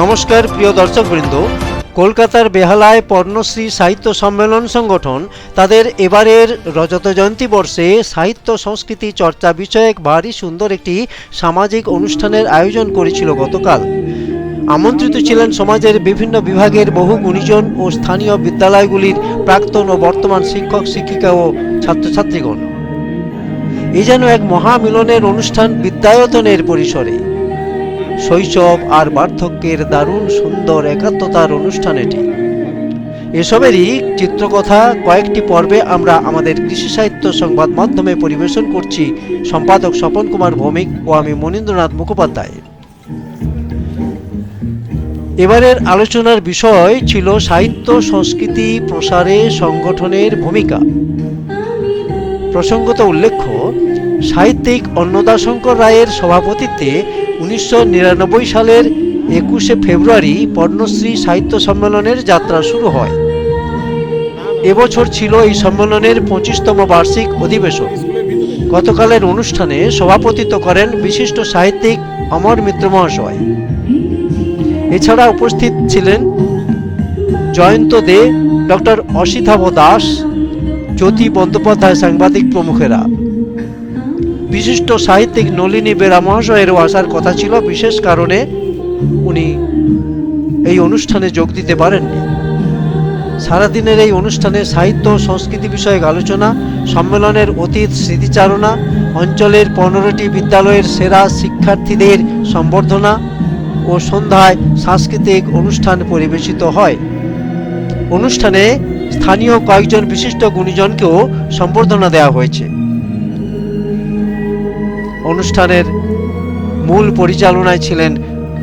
নমস্কার, প্রিয় দর্শকবৃন্দ। কলকাতার বেহালায় পর্ণশ্রী সাহিত্য সম্মেলন সংগঠন তাদের এবারের রজত জয়ন্তী বর্ষে সাহিত্য সংস্কৃতি চর্চা বিষয়ক ভারী সুন্দর একটি সামাজিক অনুষ্ঠানের আয়োজন করেছিল গতকাল। আমন্ত্রিত ছিলেন সমাজের বিভিন্ন বিভাগের বহু গুণীজন ও স্থানীয় বিদ্যালয়গুলির প্রাক্তন ও বর্তমান শিক্ষক, শিক্ষিকা ও ছাত্রছাত্রীগণ। এ যেন এক মহামিলনের অনুষ্ঠান বিদ্যায়তনের পরিসরে। শৈশব আর বার্ধক্যের দারুণ সুন্দর একাত্মতার অনুষ্ঠান এটি। এসবেরই চিত্রকথা কয়েকটি পর্বে আমরা আমাদের কৃষি সাহিত্য সংবাদ মাধ্যমে পরিবেশন করছি সম্পাদক স্বপন কুমার ভৌমিক ও আমি মনীন্দ্রনাথ মুখোপাধ্যায়। এবারের আলোচনার বিষয় ছিল সাহিত্য, সংস্কৃতি, প্রসারে, সংগঠনের ভূমিকা। প্রসঙ্গত উল্লেখ্য সাহিত্যিক অন্নদাশঙ্কর রায়ের সভাপতিত্বে উনিশশো নিরানব্বই সালের একুশে ফেব্রুয়ারি পদ্মশ্রী সাহিত্য সম্মেলনের যাত্রা শুরু হয়। এবছর ছিল এই সম্মেলনের পঁচিশতম বার্ষিক অধিবেশন। গতকালের অনুষ্ঠানে সভাপতিত্ব করেন বিশিষ্ট সাহিত্যিক অমর মিত্র মহাশয়। এছাড়া উপস্থিত ছিলেন জয়ন্ত দে, ডক্টর অসিতাভ দাস, জ্যোতি বন্দ্যোপাধ্যায় সাংবাদিক প্রমুখেরা। বিশিষ্ট সাহিত্যিক নলিনী বেরা মহাশয়েরও আসার কথা ছিল, বিশেষ কারণে উনি এই অনুষ্ঠানে যোগ দিতে পারেননি। সারাদিনের এই অনুষ্ঠানে সাহিত্য সংস্কৃতি বিষয়ক আলোচনা, সম্মেলনের অতীত স্মৃতিচারণা, অঞ্চলের পনেরোটি বিদ্যালয়ের সেরা শিক্ষার্থীদের সম্বর্ধনা ও সন্ধ্যায় সাংস্কৃতিক অনুষ্ঠান পরিবেশিত হয়। অনুষ্ঠানে স্থানীয় কয়েকজন বিশিষ্ট গুণীজনকেও সম্বর্ধনা দেওয়া হয়েছে। অনুষ্ঠানের মূল পরিচালনায় ছিলেন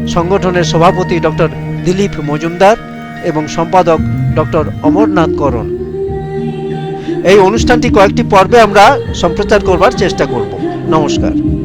সংগঠনের সভাপতি ডক্টর দিলীপ মজুমদার এবং সম্পাদক ডক্টর অমরনাথ করণ। এই অনুষ্ঠানটি কয়েকটি পর্বে আমরা সম্প্রচার করবার চেষ্টা করব। নমস্কার।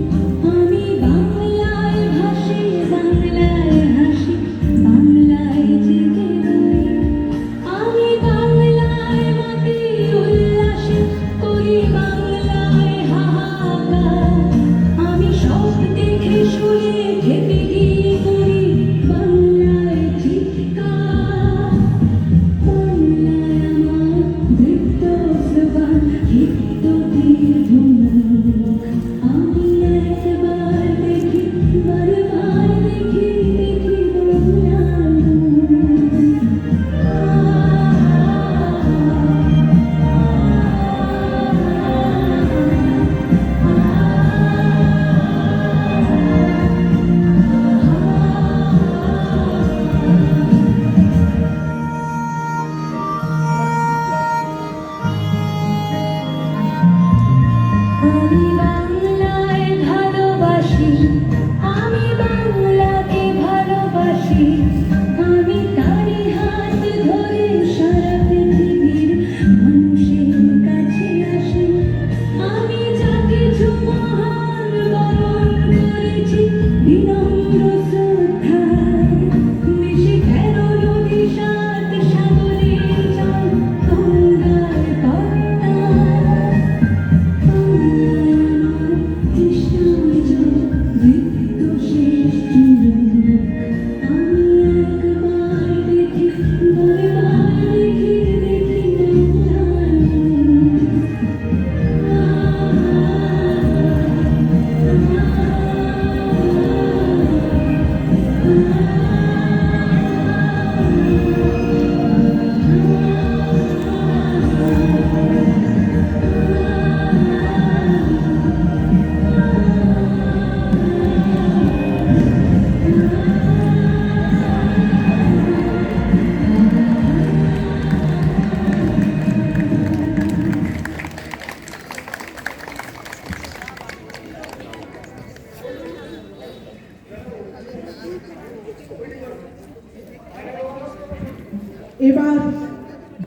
এবার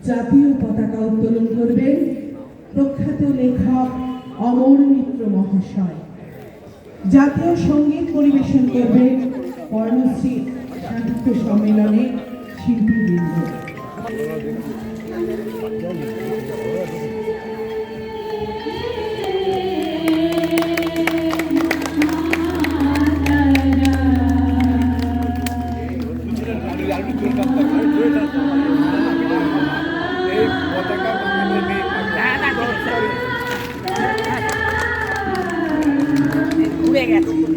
জাতীয় পতাকা উত্তোলন করবেন প্রখ্যাত লেখক অমর মিত্র মহাশয়। জাতীয় সংগীত পরিবেশন করবেন কর্মশ্রী সাহিত্য সম্মেলনে শিল্পীবৃন্দ। Gracias.